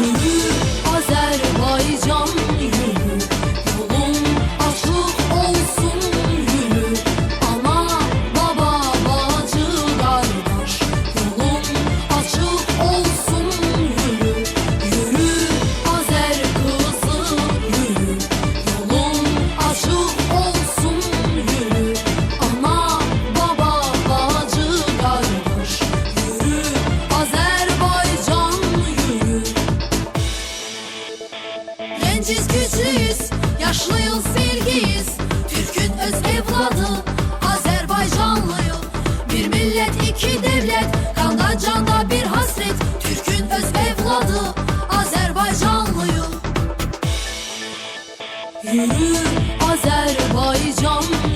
Gönlü Azerbaycan yüreği gençiz güçlüyüz Yaşlıyız bilgiyiz Türk'ün öz evladı Azerbaycanlıyım. Bir millet iki devlet Kanda canda bir hasret. Türk'ün öz evladı Azerbaycanlıyım. Yürü Azerbaycan.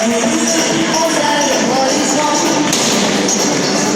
Oddaj, bo i złożę.